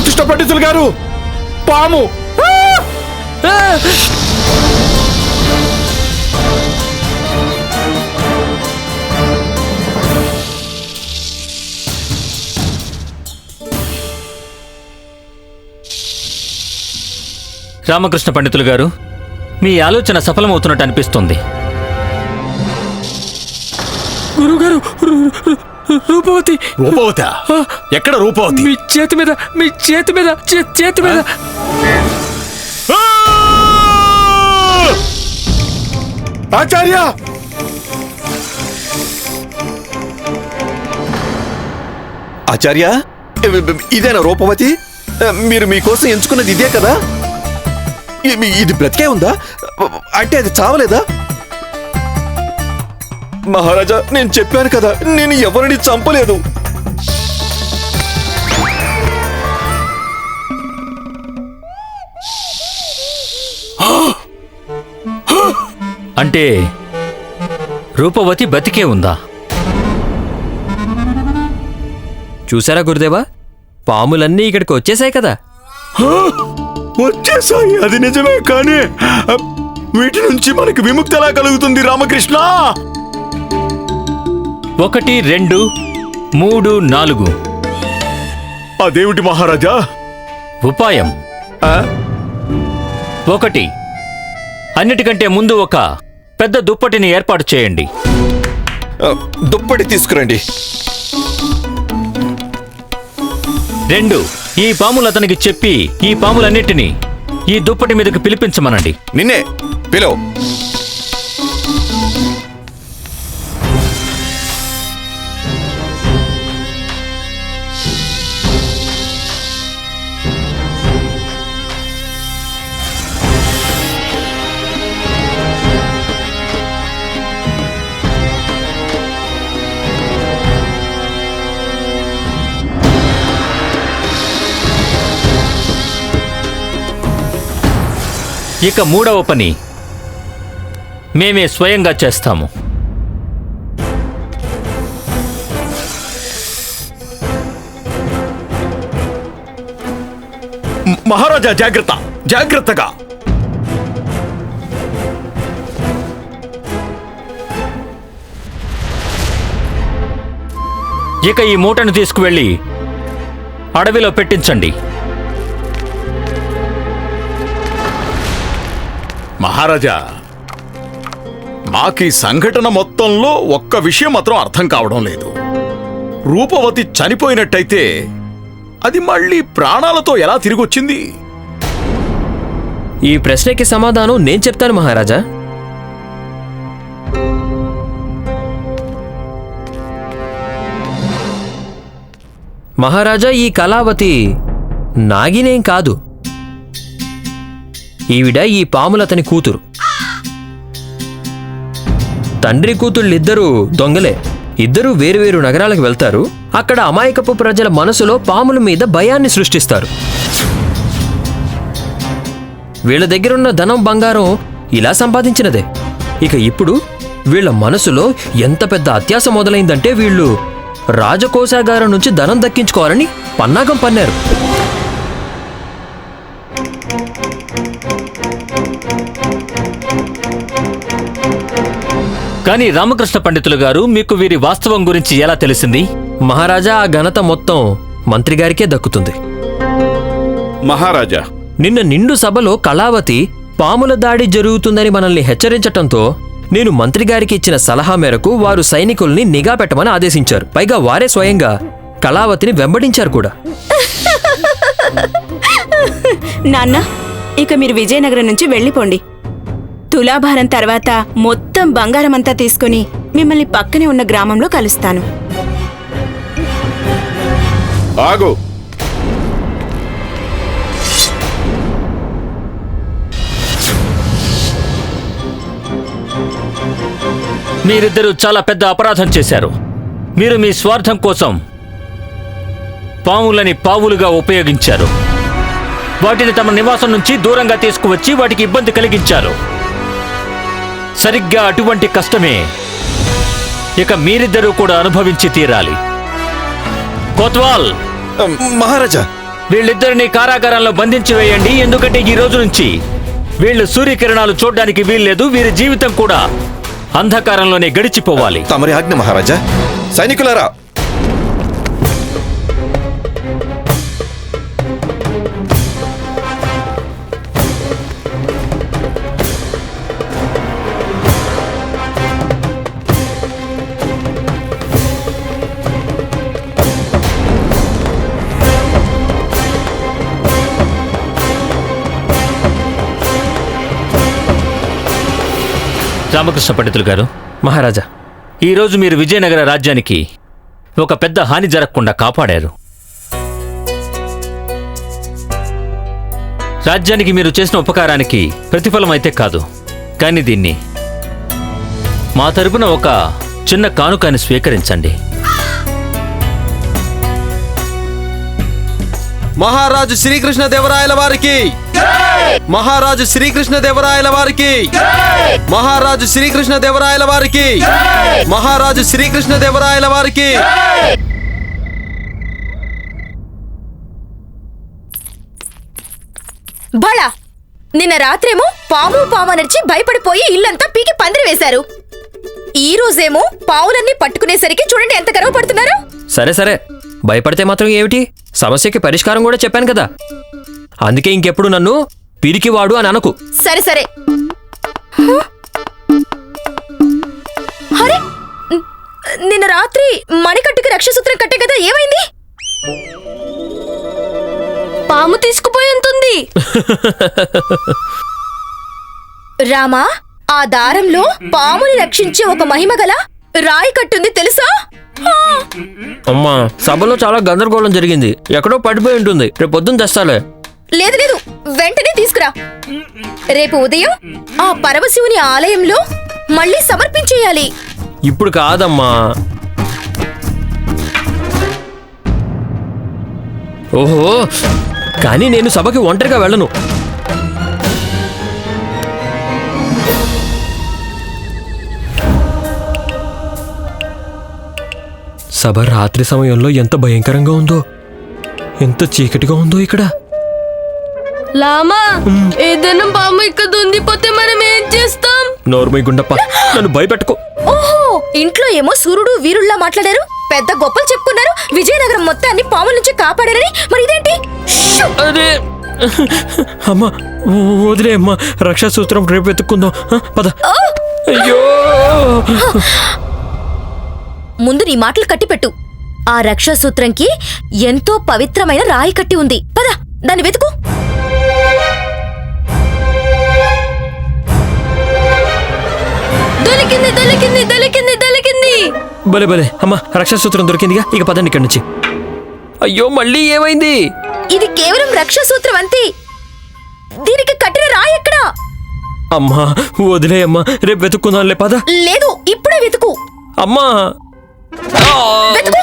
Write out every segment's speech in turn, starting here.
రామకృష్ణ పండితులు గారు. పాము. రామకృష్ణ పండితులు గారు మీ ఆలోచన సఫలమవుతున్నట్టు అనిపిస్తుంది. గురుగారు రూపవతి. రూపవత? ఎక్కడ రూపవతి? మీ చేతి మీద మీ చేతి మీద చే- చేతి మీద! ఆచార్య! ఆచార్య? ఇదేనా రూపవతి? మీరు మీకోసం ఎంచుకున్నది ఇదే కదా? ఇది బ్రతికే ఉందా? అంటే అది చావలేదా? మహారాజా నేను చెప్పాను కదా నేను ఎవరిని చంపలేదు. అంటే రూపవతి బతికే ఉందా? చూసారా గురుదేవా? పాములన్నీ ఇక్కడికి వచ్చేసాయి కదా. వచ్చేసాయి అది నిజమే కానీ వీటి నుంచి మనకి విముక్తి ఎలా కలుగుతుంది రామకృష్ణ? ఒకటి రెండు మూడు నాలుగు. అదేమిటి మహారాజా? ఉపాయం. ఆ? ఒకటి అన్నిటికంటే ముందు ఒక పెద్ద దుప్పటిని ఏర్పాటు చేయండి. ఆ, దుప్పటి తీసుకురండి. రెండు ఈ పాములు అతనికి చెప్పి ఈ పాములన్నిటినీ ఈ దుప్పటి మీదకి పిలిపించమనండి. నిన్నే పిలో ఇక మూడవ పని. మేమే స్వయంగా చేస్తాము. మహారాజా జాగ్రత్త. జాగ్రత్తగా. ఇక ఈ మూటను తీసుకువెళ్ళి అడవిలో పెట్టించండి. మహారాజా మాకీ సంఘటన మొత్తంలో ఒక్క విషయం మాత్రం అర్థం కావడం లేదు. రూపవతి చనిపోయినట్టయితే అది మళ్ళీ ప్రాణాలతో ఎలా తిరిగొచ్చింది? ఈ ప్రశ్నకి సమాధానం నేను చెప్తాను మహారాజా. మహారాజా ఈ కళావతి నాగినేం కాదు. ఈవిడ ఈ పాములతని కూతురు. తండ్రి కూతుళ్ళిద్దరూ దొంగలే. ఇద్దరూ వేరువేరు నగరాలకు వెళ్తారు. అక్కడ అమాయకపు ప్రజల మనసులో పాముల మీద భయాన్ని సృష్టిస్తారు. వీళ్ళ దగ్గరున్న ధనం బంగారం ఇలా సంపాదించినదే. ఇక ఇప్పుడు వీళ్ళ మనసులో ఎంత పెద్ద అత్యాస మొదలైందంటే వీళ్ళు రాజకోశాగారం నుంచి ధనం దక్కించుకోవాలని పన్నాగం పన్నారు. కానీ రామకృష్ణ పండితులు గారు మీకు వీరి వాస్తవం గురించి ఎలా తెలిసింది? మహారాజా ఆ ఘనత మొత్తం మంత్రి గారికే దక్కుతుంది. మహారాజా. నిన్న నిండు సభలో కళావతి పాముల దాడి జరుగుతుందని మనల్ని హెచ్చరించటంతో నేను మంత్రి గారికి ఇచ్చిన సలహా మేరకు వారు సైనికుల్ని నిఘా పెట్టమని ఆదేశించారు. పైగా వారే స్వయంగా కళావతిని వెంబడించారు కూడా. నాన్న ఇక మీరు విజయనగరం నుంచి వెళ్ళిపోండి. తులాభారం తర్వాత మొత్తం బంగారమంతా తీసుకుని మిమ్మల్ని పక్కనే ఉన్న గ్రామంలో కలుస్తాను. ఆగు. మీరిద్దరూ చాలా పెద్ద అపరాధం చేశారు. మీరు మీ స్వార్థం కోసం పాములని పావులుగా ఉపయోగించారు. వాటిని తమ నివాసం నుంచి దూరంగా తీసుకువచ్చి వాటికి ఇబ్బంది కలిగించారు. సరిగ్గా అటువంటి కష్టమే. ఇక మీరిద్దరూ కూడా అనుభవించి తీరాలి. కోత్వాల్! మహారాజా! వీళ్ళిద్దరిని కారాగారంలో బంధించి వేయండి ఎందుకంటే ఈ రోజు నుంచి వీళ్ళు సూర్యకిరణాలు చూడడానికి వీల్లేదు వీరి జీవితం కూడా అంధకారంలోనే గడిచిపోవాలి. తమరి ఆజ్ఞ మహారాజా. సైనికులారా రామకృష్ణ పండితులు గారు మహారాజా ఈ రోజు మీరు విజయనగర రాజ్యానికి ఒక పెద్ద హాని జరగకుండా కాపాడారు. రాజ్యానికి మీరు చేసిన ఉపకారానికి ప్రతిఫలం అయితే కాదు కానీ దీన్ని మా తరపున ఒక చిన్న కానుకని స్వీకరించండి. మహారాజు శ్రీకృష్ణ దేవరాయల వారికి. మహారాజు శ్రీకృష్ణ దేవరాయల వారికి. మహారాజు శ్రీకృష్ణ దేవరాయల వారికి. మహారాజు శ్రీకృష్ణ దేవరాయల వారికి. బళ నిన్న రాత్రేమో పాము పాము నడిచి భయపడిపోయి ఇల్లంతా పీకి పందిరి వేశారు. ఈ రోజేమో పావులన్నీ పట్టుకునేసరికి చూడండి ఎంత గర్వ పడుతున్నారు సరే సరే. భయపడితే మాత్రం ఏమిటి? సమస్యకి పరిష్కారం కూడా చెప్పాను కదా. అందుకే ఇంకెప్పుడు నన్ను పిరికివాడు అని అనకు. సరే సరే. అరే నిన్న రాత్రి మణికట్టుకి రక్షసూత్రం కట్టే కదా ఏమైంది? పాము తీసుకుపోయింటుంది రామా ఆ దారంలో పాముని రక్షించే ఒక మహిమ గల రాయి కట్టుంది తెలుసా? అమ్మా సభలో చాలా గందరగోళం జరిగింది. ఎక్కడో పడిపోయి ఉంటుంది. రేపు పొద్దున్న తెస్తాలే. లేదు లేదు. వెంటనే తీసుకురా. రేపు ఉదయం ఆ పరమశివుని ఆలయంలో మళ్ళీ సమర్పించేయాలి. ఇప్పుడు కాదమ్మా. ఓహో కానీ నేను సభకి ఒంటరిగా వెళ్ళను. సభ రాత్రి సమయంలో ఎంత భయంకరంగా ఉందో. ఎంత చీకటిగా ఉందో ఇక్కడ. లామా ఏదైనా పాము ఇక్కడ ఉండిపోతే మనం ఏం చేస్తాం? నోర్మై గుండప్ప నన్ను భయపెట్టుకో. ఓహో ఇంట్లో ఏమో సూర్యుడు వీరుల్లా మాట్లాడారు. పెద్ద గొప్పలు చెప్పుకున్నారు. విజయనగరం మొత్తాన్ని పాముల నుంచి కాపాడారని. మరి ఇదేంటి? షూ! అరే అమ్మా వదిలే అమ్మా. రక్షాసూత్రం రేపు వెతుక్కుందాం. ఆ, పద. అయ్యో! ముందు నీ మాటలు కట్టిపెట్టు. ఆ రక్షాసూత్రంకి ఎంతో పవిత్రమైన రాయి కట్టి ఉంది. పద దాన్ని వెతుకు. దొరికింది భలే భలే. అమ్మా రక్షాసూత్రం దొరికిందిగా. ఇక పదండి ఇక్కడి నుంచి. అయ్యో మళ్ళీ ఏమైంది? ఇది కేవలం రక్షాసూత్రం అంతే. దీనికి కట్టిన రాయి ఎక్కడా? అమ్మా వదిలే అమ్మా రేపు వెతుక్కుందాంలే పద. లేదు ఇప్పుడే వెతుకు. అమ్మా! ఆ! వెతుకు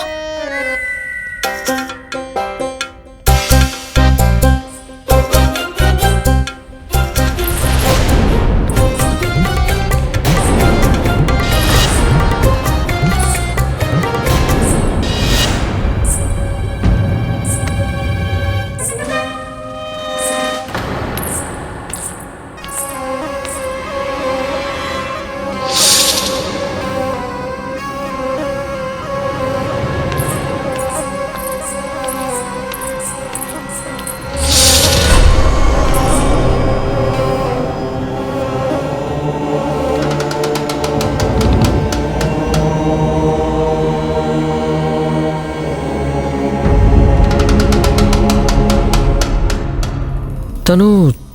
తను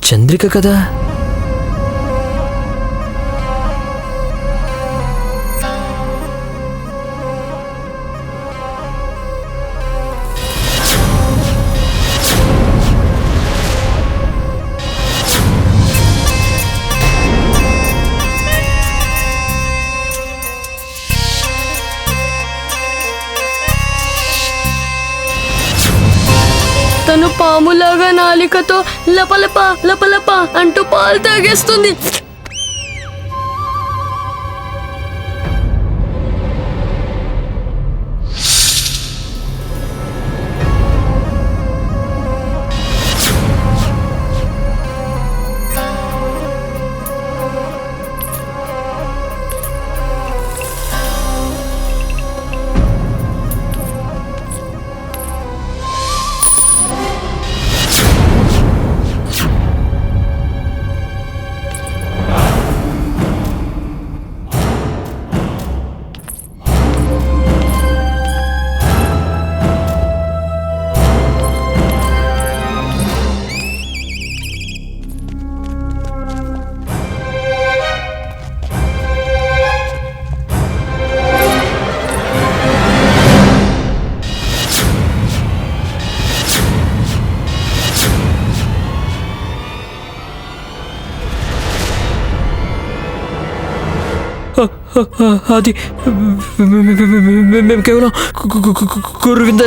చంద్రిక కదా? పాములాగా నాలికతో లపలప లపలప అంటూ పాలు తాగేస్తుంది. అది మేము కేవలం గురువింద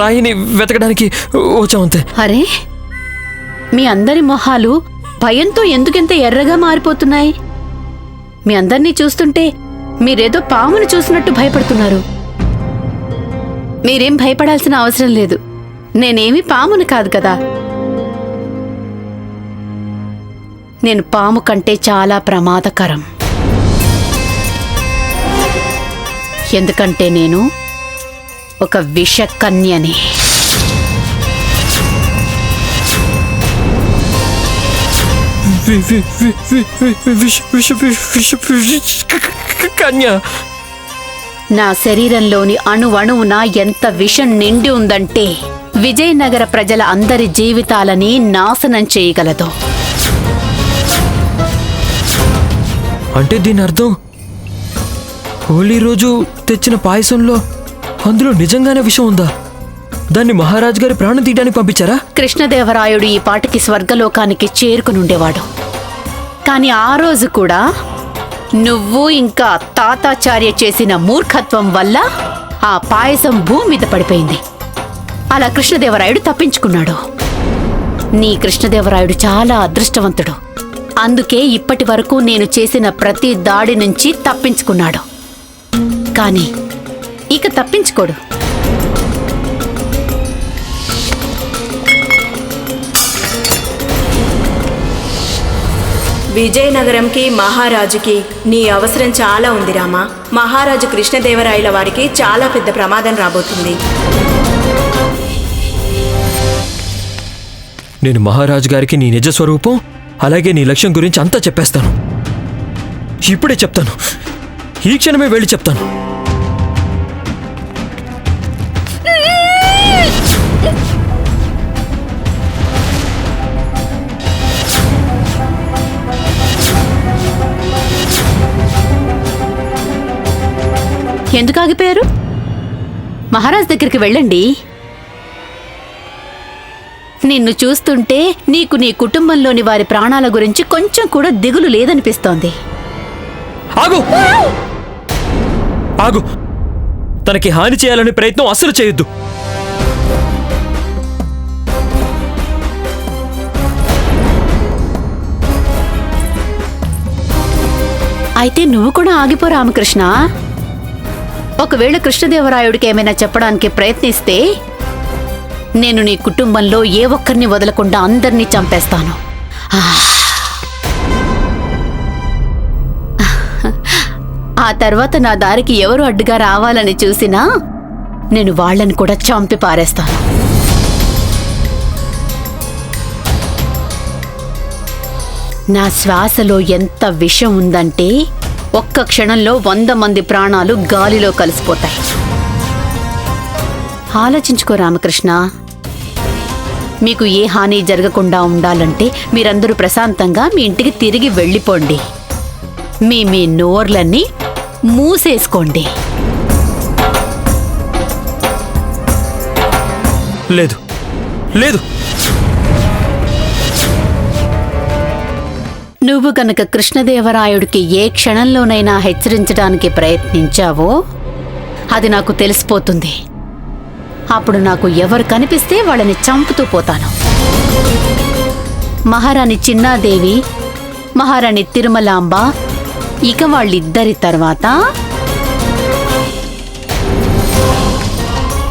రాయిని వెతకడానికి వచ్చామంతే. అరే మీ అందరి మొహాలు భయంతో ఎందుకింత ఎర్రగా మారిపోతున్నాయి? మీ అందరినీ చూస్తుంటే మీరేదో పామును చూసినట్టు భయపడుతున్నారు. మీరేం భయపడాల్సిన అవసరం లేదు. నేనేమి పామును కాదు కదా. నేను పాము కంటే చాలా ప్రమాదకరం. ఎందుకంటే నేను ఒక విషకన్యని. వి- వి- వి- వి- వి- విష విష విష విష కన్య నా శరీరంలోని అణువణువున ఎంత విషం నిండి ఉందంటే విజయనగర ప్రజల అందరి జీవితాలని నాశనం చేయగలదు. అంటే దీని అర్థం హోలీ రోజు తెచ్చిన పాయసంలో అందులో నిజంగానే విషం ఉందా? దాన్ని మహారాజ్ గారి ప్రాణం తీయడానికి పంపించారా? కృష్ణదేవరాయుడు ఈ పాటికి స్వర్గలోకానికి చేరుకునుండేవాడు. కాని ఆ రోజు కూడా నువ్వు ఇంకా తాతాచార్య చేసిన మూర్ఖత్వం వల్ల ఆ పాయసం భూమి మీద పడిపోయింది. అలా కృష్ణదేవరాయుడు తప్పించుకున్నాడు. నీ కృష్ణదేవరాయుడు చాలా అదృష్టవంతుడు. అందుకే ఇప్పటి వరకు నేను చేసిన ప్రతి దాడి నుంచి తప్పించుకున్నాడు. కానీ ఇక తప్పించుకోడు. విజయనగరంకి మహారాజుకి నీ అవసరం చాలా ఉంది రామా. మహారాజు కృష్ణదేవరాయల వారికి చాలా పెద్ద ప్రమాదం రాబోతుంది. నేను మహారాజ్ గారికి నీ నిజ స్వరూపం అలాగే నీ లక్ష్యం గురించి అంతా చెప్పేస్తాను. ఇప్పుడే చెప్తాను. ఈ క్షణమే వెళ్ళి చెప్తాను. ఎందుకు ఆగిపోయారు? మహారాజ్ దగ్గరికి వెళ్ళండి. నిన్ను చూస్తుంటే నీకు నీ కుటుంబంలోని వారి ప్రాణాల గురించి కొంచెం కూడా దిగులు లేదనిపిస్తోంది. ఆగు! ఆగు! తనకి హాని చేయాలనే ప్రయత్నం అస్సలు చేయొద్దు. అయితే నువ్వు కూడా ఆగిపో రామకృష్ణ. ఒకవేళ కృష్ణదేవరాయుడికి ఏమైనా చెప్పడానికి ప్రయత్నిస్తే నేను నీ కుటుంబంలో ఏ ఒక్కరిని వదలకుండా అందరినీ చంపేస్తాను. ఆ. ఆ తర్వాత నా దారికి ఎవరు అడ్డుగా రావాలని చూసినా నేను వాళ్ళని కూడా చంపి పారేస్తాను. నా శ్వాసలో ఎంత విషం ఉందంటే ఒక్క క్షణంలో వంద మంది ప్రాణాలు గాలిలో కలిసిపోతాయి. ఆలోచించుకో రామకృష్ణ. మీకు ఏ హాని జరగకుండా ఉండాలంటే మీరందరూ ప్రశాంతంగా మీ ఇంటికి తిరిగి వెళ్ళిపోండి. మీ మీ నోర్లన్నీ మూసేసుకోండి. లేదు. లేదు. నువ్వు గనక కృష్ణదేవరాయుడికి ఏ క్షణంలోనైనా హెచ్చరించడానికి ప్రయత్నించావో అది నాకు తెలిసిపోతుంది. అప్పుడు నాకు ఎవరు కనిపిస్తే వాళ్ళని చంపుతూ పోతాను. మహారాణి చిన్నాదేవి మహారాణి తిరుమలాంబ ఇక వాళ్ళిద్దరి తర్వాత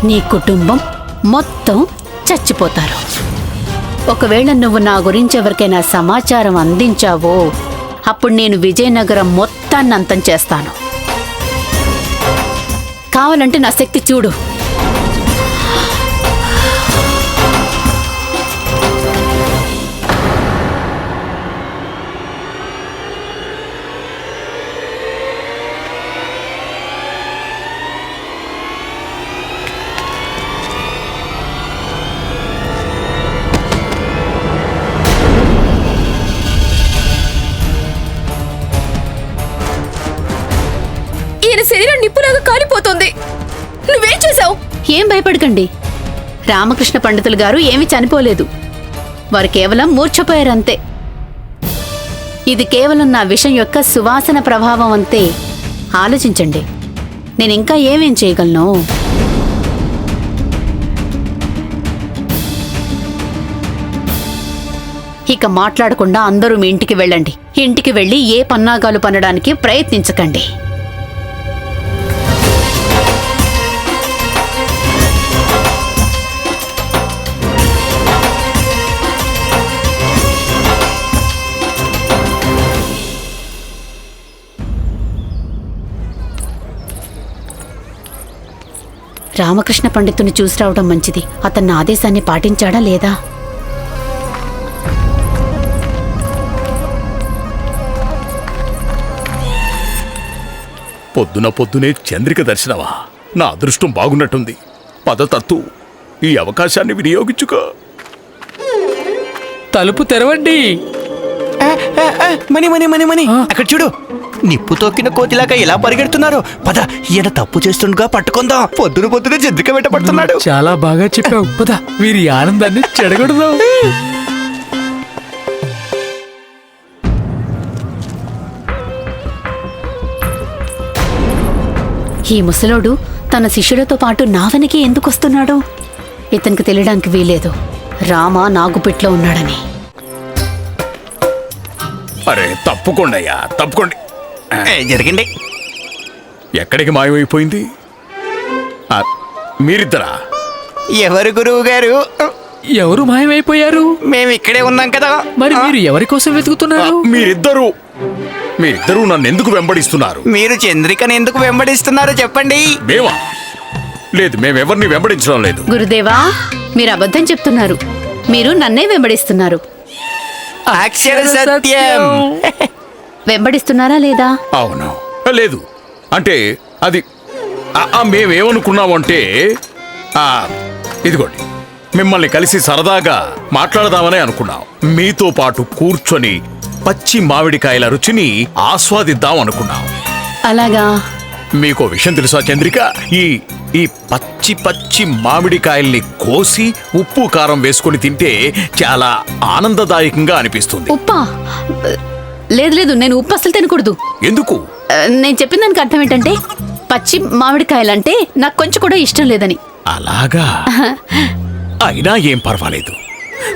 నీ కుటుంబం మొత్తం చచ్చిపోతారు. ఒకవేళ నువ్వు నా గురించి ఎవరికైనా సమాచారం అందించావో అప్పుడు నేను విజయనగరం మొత్తాన్ని అంతం చేస్తాను. కావాలంటే నా శక్తి చూడు. నువ్వేం చేసావు? ఏం భయపడకండి. రామకృష్ణ పండితులు గారు ఏమీ చనిపోలేదు. వారు కేవలం మూర్ఛపోయారంతే. ఇది కేవలం నా విషం యొక్క సువాసన ప్రభావం అంతే. ఆలోచించండి. నేను ఇంకా ఏమేం చేయగలను? ఇక మాట్లాడకుండా అందరూ మీ ఇంటికి వెళ్ళండి. ఇంటికి వెళ్ళి ఏ పన్నాగాలు పనడానికి ప్రయత్నించకండి. రామకృష్ణ పండితుని చూసి రావడం మంచిది. అతన్ని ఆదేశాన్ని పాటించాడా లేదా? పొద్దున పొద్దునే చంద్రిక దర్శనమా? నా అదృష్టం బాగున్నట్టుంది. పదతత్తు ఈ అవకాశాన్ని వినియోగించుకో. తలుపు తెరవండి. మని మని మని మని అక్కడ చూడు. నిప్పు తొక్కిన కోతిలాగా ఎలా పరిగెడుతున్నారు? పద ఈయన తప్పు చేస్తుండగా పట్టుకుందాం. పొద్దున పొద్దున చంద్రిక వెంటబడుతున్నాడు చాలా బాగా చెప్పావు. పద వీరి ఆనందాన్ని చెడగొడదాం. ఈ ముసలోడు తన శిష్యులతో పాటు నా వెనకే ఎందుకు వస్తున్నాడు? ఇతనికి తెలియడానికి వీలేదు రామ నాగుపెట్లో ఉన్నాడని. అరే తప్పుకోండి తప్పుకోండి. జరిగింది. ఎక్కడికి మాయమైపోయింది? ఆ, మీరిద్దరా? ఎవరు గురువు గారు? ఎవరు మాయమైపోయారు? మేము ఇక్కడే ఉన్నాం కదా. మరి మీరు ఎవరి కోసం ఆ, వెతుకుతున్నారు మీరిద్దరూ మీరిద్దరూ నన్ను ఎందుకు వెంబడిస్తున్నారు? మీరు చంద్రికను ఎందుకు వెంబడిస్తున్నారో చెప్పండి. మేమా? లేదు మేమెవరిని వెంబడించడం లేదు. గురుదేవా మీరు అబద్ధం చెప్తున్నారు. మీరు నన్నే వెంబడిస్తున్నారు. అక్షర సత్యం. వెంబడిస్తున్నారా లేదా? అవును. లేదు. అంటే అది మేమేమనుకున్నామంటే ఆ, ఇదిగోండి. మిమ్మల్ని కలిసి సరదాగా మాట్లాడదామని అనుకున్నాం. మీతో పాటు కూర్చొని పచ్చి మామిడికాయల రుచిని ఆస్వాదిద్దాం అనుకున్నాం. అలాగా? మీకు విషయం తెలుసా చంద్రిక? ఈ ఈ పచ్చి పచ్చి మామిడికాయల్ని కోసి ఉప్పు కారం వేసుకొని తింటే చాలా ఆనందదాయకంగా అనిపిస్తుంది. ఉప్పా? లేదు లేదు నేను ఉప్పు అసలు తినకూడదు. ఎందుకు? నేను చెప్పిన దానికి అర్థం ఏంటంటే పచ్చి మామిడికాయలంటే నాకు కొంచెం కూడా ఇష్టం లేదని. అలాగా? అయినా ఏం పర్వాలేదు.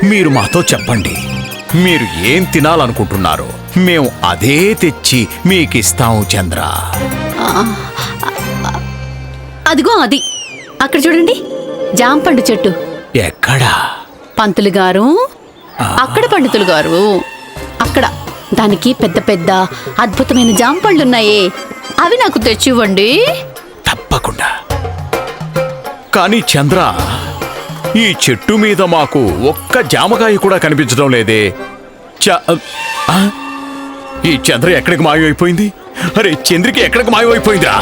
మీరు మాతో చెప్పండి. మీరు ఏం తినాలనుకుంటున్నారో మేము అదే తెచ్చి మీకిస్తాము చంద్ర. అదిగో అది. అక్కడ చూడండి జాంపండు చెట్టు. ఎక్కడా? పంతులు గారు అక్కడ పండితులు గారు అక్కడ. దానికి పెద్ద పెద్ద అద్భుతమైన జాంపళ్ళున్నాయే. అవి నాకు తెచ్చివ్వండి. తప్పకుండా. కానీ చంద్ర ఈ చెట్టు మీద మాకు ఒక్క జామకాయ కూడా కనిపించడం లేదే. చ ఈ చంద్ర ఎక్కడికి మాయమైపోయింది? అరే చంద్రికి ఎక్కడికి మాయమైపోయిందిరా?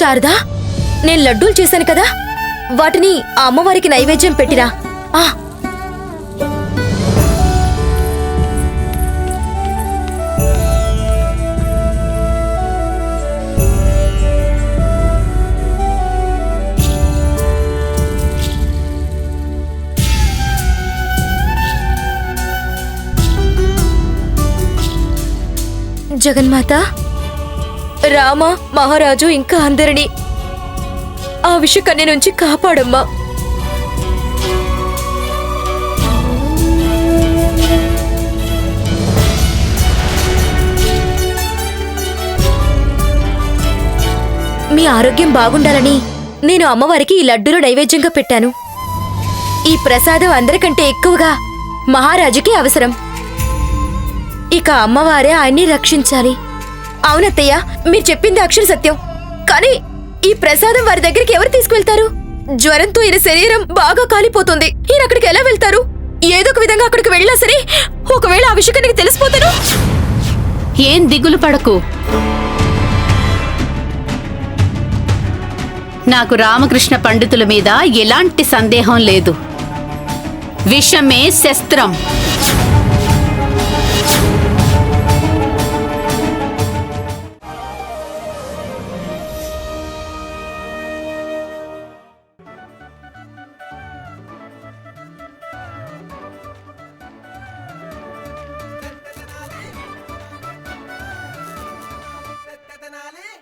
శారదా నేను లడ్డూలు చేశాను కదా. వాటిని ఆ అమ్మవారికి నైవేద్యం పెట్టిరా. ఆ. జగన్మాత రామ మహారాజు ఇంకా అందరినీ ఆ విషకన్య నుంచి కాపాడమ్మా. మీ ఆరోగ్యం బాగుండాలని నేను అమ్మవారికి ఈ లడ్డూలు నైవేద్యంగా పెట్టాను. ఈ ప్రసాదం అందరికంటే ఎక్కువగా మహారాజుకి అవసరం. ఇక అమ్మవారే ఆయన్ని రక్షించాలి. అవునత్తయ్య మీరు చెప్పింది అక్షర సత్యం. కానీ ఈ ప్రసాదం వారి దగ్గరికి ఎవరు తీసుకువెళ్తారు జ్వరంతో ఈయన శరీరం బాగా కాలిపోతుంది. ఈయన అక్కడికి ఎలా వెళ్తారు? ఏదో ఒక విధంగా అక్కడికి వెళ్ళినా సరే ఒకవేళ ఆ విషయం నీకు తెలిసిపోతాను. ఏం దిగులు పడకు. నాకు రామకృష్ణ పండితుల మీద ఎలాంటి సందేహం లేదు. విషమే శస్త్రం.